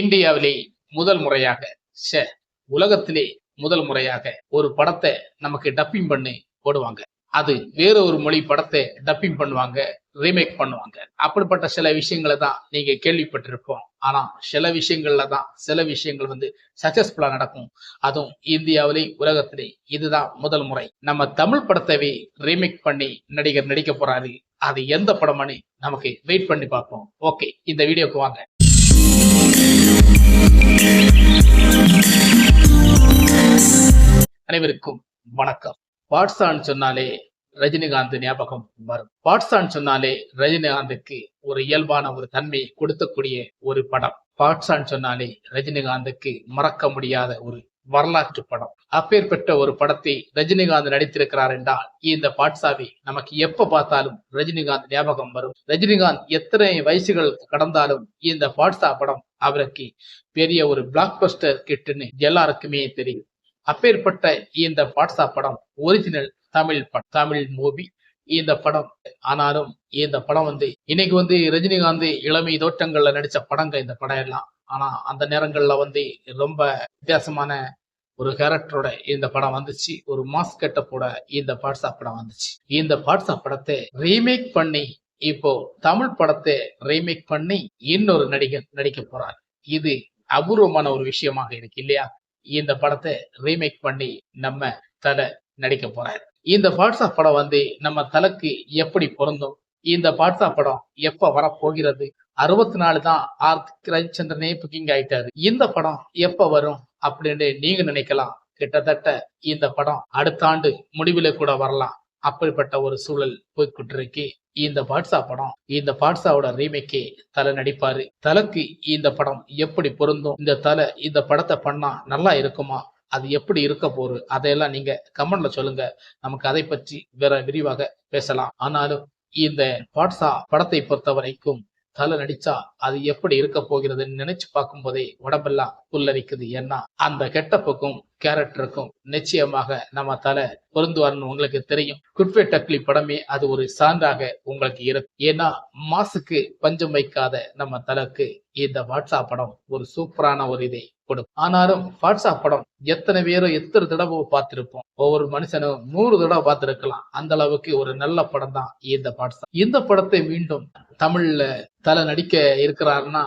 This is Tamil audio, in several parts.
இந்தியாவிலே முதல் முறையாக ச உலகத்திலே முதல் முறையாக ஒரு படத்தை நமக்கு டப்பிங் பண்ணி போடுவாங்க. அது வேற ஒரு மொழி படத்தை டப்பிங் பண்ணுவாங்க ரீமேக் பண்ணுவாங்க. அப்படிப்பட்ட சில விஷயங்களை தான் நீங்க கேள்விப்பட்டிருப்போம். ஆனா சில விஷயங்கள்ல தான் சில விஷயங்கள் வந்து சக்சஸ்ஃபுல்லா நடக்கும். அதுவும் இந்தியாவிலே உலகத்திலே இதுதான் முதல் முறை. நம்ம தமிழ் படத்தவே ரீமேக் பண்ணி நடிகர் நடிக்க போறாரு. அது எந்த படம்னு நமக்கு வெயிட் பண்ணி பார்ப்போம். ஓகே இந்த வீடியோக்கு வாங்க. அனைவருக்கும் வணக்கம். பாட்சான் சொன்னாலே ரஜினிகாந்த் ஞாபகம் வரும். பாட்ஸான் சொன்னாலே ரஜினிகாந்துக்கு ஒரு இயல்பான ஒரு தன்மையை கொடுக்கக்கூடிய ஒரு படம். பாட்ஸான் சொன்னாலே ரஜினிகாந்துக்கு மறக்க முடியாத ஒரு வரலாற்று படம். அப்பேற்பட்ட ஒரு படத்தை ரஜினிகாந்த் நடித்திருக்கிறார் என்றால் இந்த பாட்சாவை நமக்கு எப்ப பார்த்தாலும் ரஜினிகாந்த் ஞாபகம் வரும். ரஜினிகாந்த் எத்தனை வயசுகள் கடந்தாலும் இந்த பாட்சா படம் அவருக்கு பெரிய ஒரு பிளாக் பஸ்டர் கிட்டுன்னு எல்லாருக்குமே தெரியும். அப்பேற்பட்ட இந்த பாட்சா படம் ஒரிஜினல் தமிழ் படம் தமிழ் மூவி இந்த படம் ஆனாலும் இந்த படம் வந்து இன்னைக்கு வந்து ரஜினிகாந்த் இளமை தோட்டங்கள்ல நடிச்ச படங்க இந்த படம் எல்லாம். ஆனால் அந்த நேரங்களில் வந்து ரொம்ப வித்தியாசமான ஒரு கேரக்டரோட இந்த படம் வந்துச்சு. ஒரு மாஸ் கெட்டப்போட இந்த பாட்ஸா படம் வந்துச்சு. இந்த பாட்ஸா படத்தை ரீமேக் பண்ணி இப்போ தமிழ் படத்தை ரீமேக் பண்ணி இன்னொரு நடிகர் நடிக்க போறார். இது அபூர்வமான ஒரு விஷயமாக இருக்கு இல்லையா? இந்த படத்தை ரீமேக் பண்ணி நம்ம தலை நடிக்க போறாரு. இந்த பாட்ஸா படம் வந்து நம்ம தலைக்கு எப்படி பொருந்தும்? இந்த பாட்சா படம் எப்ப வரப்போகிறது? அறுபத்தி நாலு தான் ஆர்த்திக் ரவிச்சந்திரனே புக்கிங் ஆயிட்டாரு. இந்த படம் எப்ப வரும் அப்படின்னு நீங்க நினைக்கலாம். கிட்டத்தட்ட இந்த படம் அடுத்த ஆண்டு முடிவில கூட வரலாம். அப்படிப்பட்ட ஒரு சூழல் போய்கிட்டு இருக்கு இந்த பாட்ஷா படம் இந்த பாட்ஷாவோட ரீமேக்கே தலை நடிப்பாரு. தலைக்கு இந்த படம் எப்படி பொருந்தும்? இந்த தலை இந்த படத்தை பண்ணா நல்லா இருக்குமா? அது எப்படி இருக்க போகுது? அதையெல்லாம் நீங்க கமெண்ட்ல சொல்லுங்க. நமக்கு அதை பற்றி வேற விரிவாக பேசலாம். ஆனாலும் இந்த பாட்ஷா படத்தை பொறுத்த வரைக்கும் தலை நடிச்சா அது எப்படி இருக்க போகிறதுன்னு நினைச்சு பார்க்கும் போதே உடம்பெல்லாம் புல்லரிக்குது. ஏன்னா அந்த கெட்ட பக்கம் கேரக்டருக்கும் நிச்சயமாக நம்ம தலை பொருந்துவார்னு உங்களுக்கு தெரியும். குட்வே டக்லி படமே அது ஒரு சான்றாக உங்களுக்கு இருக்கு. ஏன்னா மாசுக்கு பஞ்சம் வைக்காத நம்ம தலைக்கு இந்த வாட்ஸ்அப் படம் ஒரு சூப்பரான ஒரு இதை கொடுக்கும். ஆனாலும் வாட்ஸ்அப் படம் எத்தனை பேரோ எத்தனை தடவை பார்த்திருப்போம். ஒவ்வொரு மனுஷனும் நூறு தடவை பார்த்திருக்கலாம். அந்த அளவுக்கு ஒரு நல்ல படம் தான் இந்த வாட்ஸ்அப். இந்த படத்தை மீண்டும் தமிழ்ல தலை நடிக்க இருக்கிறாருன்னா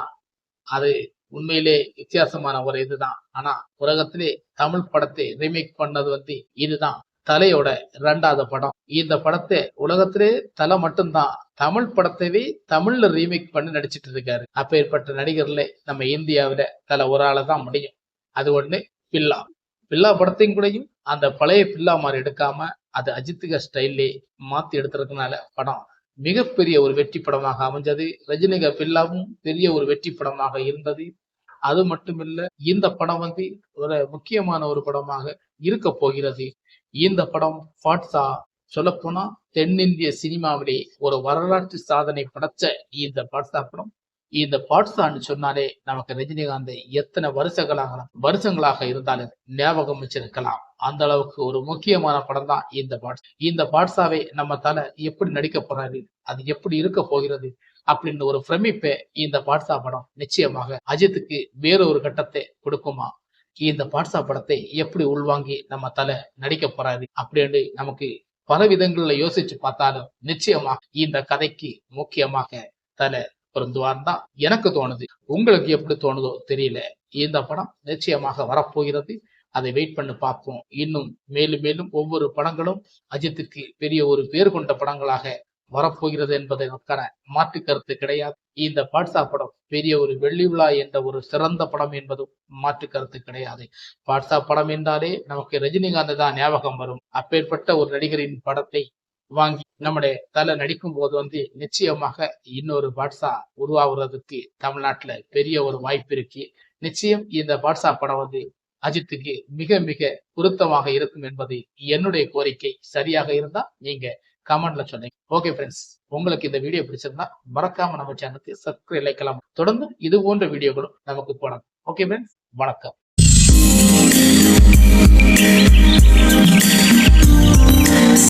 அது உண்மையிலே வித்தியாசமான ஒரு இதுதான். ஆனா உலகத்திலே தமிழ் படத்தை ரீமேக் பண்ணது வந்து இதுதான். தலையோட இரண்டாவது படம். இந்த படத்தை உலகத்திலே தலை மட்டும்தான். தமிழ் படத்தைவே தமிழ்ல ரீமேக் பண்ணி நடிச்சிட்டு இருக்காரு. அப்பேற்பட்ட நடிகர்ல நம்ம இந்தியாவில தலை ஒரு ஆளை தான் முடியும். அது ஒண்ணு பில்லா. பில்லா படத்தையும் கூடயும் அந்த பழைய பில்லா மாதிரி எடுக்காம அது அஜித்துக ஸ்டைல்லே மாத்தி எடுத்துறதுனால படம் மிகப்பெரிய ஒரு வெற்றி படமாக அமைஞ்சது. ரஜினிகா பில்லாவும் பெரிய ஒரு வெற்றி படமாக இருந்தது. அது மட்டுமில்ல இந்த படம் வந்து ஒரு முக்கியமான ஒரு படமாக இருக்க போகிறது. இந்த படம் ஃபாட்ஸா சொல்லப்போனா தென்னிந்திய சினிமாவிலே ஒரு வரலாற்று சாதனை படைச்ச இந்த பாட்ஸா படம். இந்த பாட்ஸான்னு சொன்னாலே நமக்கு ரஜினிகாந்த் எத்தனை வருஷங்களாக வருஷங்களாக இருந்தாலும் ஞாபகம் வச்சிருக்கலாம். அந்த அளவுக்கு ஒரு முக்கியமான படம் தான் இந்த பாட்ஸ் இந்த பாட்ஸாவை நம்ம தலை எப்படி நடிக்க போறாரு அது எப்படி இருக்க போகிறது அப்படின்னு ஒரு பிரமிப்பை இந்த பாட்ஸா படம் நிச்சயமாக அஜித்துக்கு வேறொரு கட்டத்தை கொடுக்குமா? இந்த பாட்ஸா படத்தை எப்படி உள்வாங்கி நம்ம தலை நடிக்க போறாரு அப்படின்னு நமக்கு பல விதங்கள்ல யோசிச்சு பார்த்தாலும் நிச்சயமா இந்த கதைக்கு முக்கியமாக தலை பொருந்துவார் தான் எனக்கு தோணுது. உங்களுக்கு எப்படி தோணுதோ தெரியல. இந்த படம் நிச்சயமாக வரப்போகிறது. அதை வெயிட் பண்ணி பார்ப்போம். இன்னும் மேலும் மேலும் ஒவ்வொரு படங்களும் அஜித்துக்கு பெரிய ஒரு பேர் கொண்ட படங்களாக வரப்போகிறது என்பதற்கான மாற்று கருத்து கிடையாது. இந்த பாட்ஷா படம் பெரிய ஒரு வெள்ளி விழா என்ற ஒரு சிறந்த படம் என்பதும் மாற்று கருத்து கிடையாது. பாட்ஷா படம் என்றாலே நமக்கு ரஜினிகாந்த் தான் ஞாபகம் வரும். அப்பேற்பட்ட ஒரு நடிகரின் படத்தை வாங்கி நம்முடைய தலை நடிக்கும் போது வந்து நிச்சயமாக இன்னொரு பாட்ஷா உருவாகுறதுக்கு தமிழ்நாட்டுல பெரிய ஒரு வாய்ப்பு இருக்கு. நிச்சயம் இந்த பாட்ஸா படம் வந்து அஜித்துக்கு மிக மிக பொருத்தமாக இருக்கும் என்பது என்னுடைய கோரிக்கை. சரியாக இருந்தா நீங்க கமெண்ட்ல சொன்னீங்க ஓகே ஃப்ரெண்ட்ஸ் உங்களுக்கு இந்த வீடியோ பிடிச்சிருந்தா மறக்காம நம்ம சேனலுக்கு சப்ஸ்கிரைப் லைக்கலாம் தொடர்ந்து இது போன்ற வீடியோகளும் நமக்கு போடணும். ஓகே ஃப்ரெண்ட்ஸ் வணக்கம்.